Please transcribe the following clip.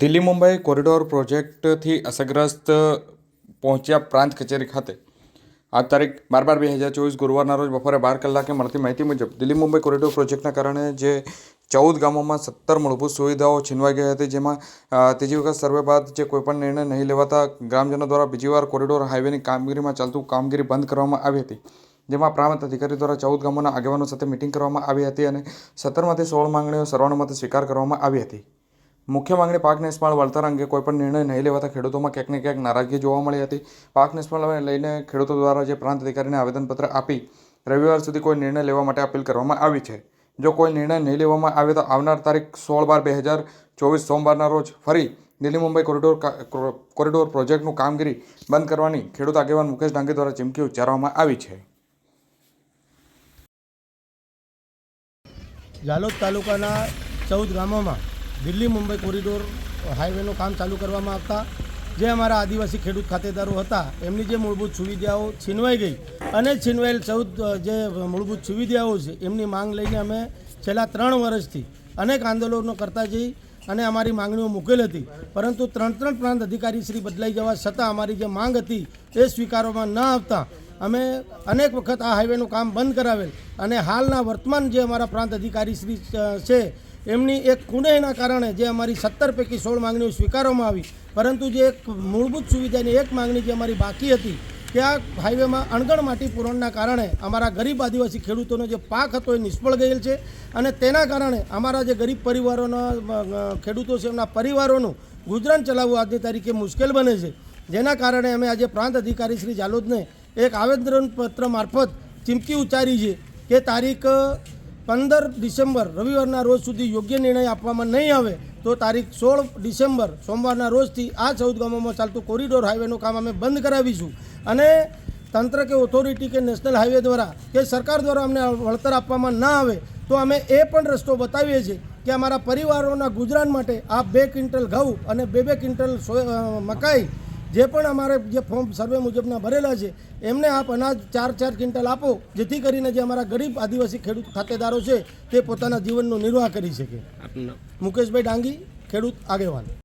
Delhi Mumbai corridor પ્રોજેક્ટથી અસરગ્રસ્ત પહોંચ્યા પ્રાંત કચેરી ખાતે. આ તારીખ બાર બાર બે હજાર ચોવીસ ગુરુવારના રોજ બપોરે બાર કલાકે મળતી માહિતી મુજબ, દિલ્હી મુંબઈ કોરિડોર પ્રોજેક્ટના કારણે જે ચૌદ ગામોમાં સત્તર મૂળભૂત સુવિધાઓ છીનવાઈ ગઈ હતી, જેમાં ત્રીજી વખત સર્વે બાદ જે કોઈપણ નિર્ણય નહીં લેવાતા ગ્રામજનો દ્વારા બીજી વાર કોરિડોર હાઈવેની કામગીરીમાં ચાલતું કામગીરી બંધ કરવામાં આવી હતી. જેમાં પ્રાંત અધિકારી દ્વારા ચૌદ ગામોના આગેવાનો સાથે મિટિંગ કરવામાં આવી હતી અને સત્તરમાંથી સોળ માંગણીઓ સર્વાનુમતે સ્વીકાર કરવામાં આવી હતી. મુખ્ય માંગણી પાક નિષ્ફળ, વળતર અંગે કોઈપણ નિર્ણય નહીં લેવાતા ખેડૂતોમાં ક્યાંક ને ક્યાંક નારાજગી જોવા મળી હતી. પાક નિષ્ફળને લઈને ખેડૂતો દ્વારા જે પ્રાંત અધિકારીને આવેદનપત્ર આપી રવિવાર સુધી કોઈ નિર્ણય લેવા માટે અપીલ કરવામાં આવી છે. જો કોઈ નિર્ણય નહીં લેવામાં આવે તો આવનાર તારીખ સોળ બાર બે હજાર ચોવીસ સોમવારના રોજ ફરી દિલ્હી મુંબઈ કોરિડોર કોરિડોર પ્રોજેક્ટનું કામગીરી બંધ કરવાની ખેડૂત આગેવાન મુકેશ ડાંગી દ્વારા ચીમકી ઉચ્ચારવામાં આવી છે. ઝાલોદ તાલુકાના ચૌદ ગામોમાં દિલ્હી મુંબઈ કોરિડોર હાઈવેનું કામ ચાલુ કરવામાં આવતા જે અમારા આદિવાસી ખેડૂત ખાતેદારો હતા, એમની જે મૂળભૂત સુવિધાઓ છીનવાઈ ગઈ અને છીનવાયેલ ચૌદ જે મૂળભૂત સુવિધાઓ છે, એમની માંગ લઈને અમે છેલ્લા ત્રણ વર્ષથી અનેક આંદોલનો કરતા જઈ અને અમારી માંગણીઓ મૂકેલ હતી. પરંતુ ત્રણ ત્રણ પ્રાંત અધિકારી શ્રી બદલાઈ જવા છતાં અમારી જે માંગ હતી એ સ્વીકારવામાં ન આવતા. અમે અનેક વખત આ હાઈવેનું કામ બંધ કરાવેલ અને હાલના વર્તમાન જે અમારા પ્રાંત અધિકારી શ્રી છે એમની એક કુંડાઈના કારણે જે અમારી સત્તર પૈકી સોળ માંગણીઓ સ્વીકારવામાં આવી, પરંતુ જે એક મૂળભૂત સુવિધાની એક માંગણી જે અમારી બાકી હતી કે આ હાઈવેમાં અણગણ માટી પૂરણના કારણે અમારા ગરીબ આદિવાસી ખેડૂતોનો જે પાક હતો એ નિષ્ફળ ગયેલ છે અને તેના કારણે અમારા જે ગરીબ પરિવારોના ખેડૂતો છે એમના પરિવારોનું ગુજરાન ચલાવવું આજની તારીખે મુશ્કેલ બને છે. જેના કારણે અમે આજે પ્રાંત અધિકારી શ્રી જાલોદને એક આવેદનપત્ર મારફત ચીમકી ઉચ્ચારી છે કે તારીખ પંદર ડિસેમ્બર, રવિવારના રોજ સુધી યોગ્ય નિર્ણય આપવામાં નહીં આવે, તો તારીખ સોળ ડિસેમ્બર, સોમવારના રોજથી આ ચૌદ ગામોમાં ચાલતું કોરિડોર હાઈવેનું કામ અમે બંધ કરાવીશું. અને તંત્ર કે ઓથોરિટી કે નેશનલ હાઈવે દ્વારા કે સરકાર દ્વારા અમને વળતર આપવામાં ના આવે, તો અમે એ પણ રસ્તો બતાવીએ છીએ કે અમારા પરિવારોના ગુજરાન માટે આ બે ક્વિન્ટલ ઘઉં અને બે બે ક્વિન્ટલ મકાઈ જે પણ અમારે જે ફોર્મ સર્વે મુજબના ભરેલા છે એમને આપ અનાજ ચાર ચાર ક્વિન્ટલ આપો જેથી કરીને જે અમારા ગરીબ આદિવાસી ખેડૂત ખાતેદારો છે તે પોતાના જીવનનો નિર્વાહ કરી શકે. મુકેશભાઈ ડાંગી ખેડૂત આગેવાન.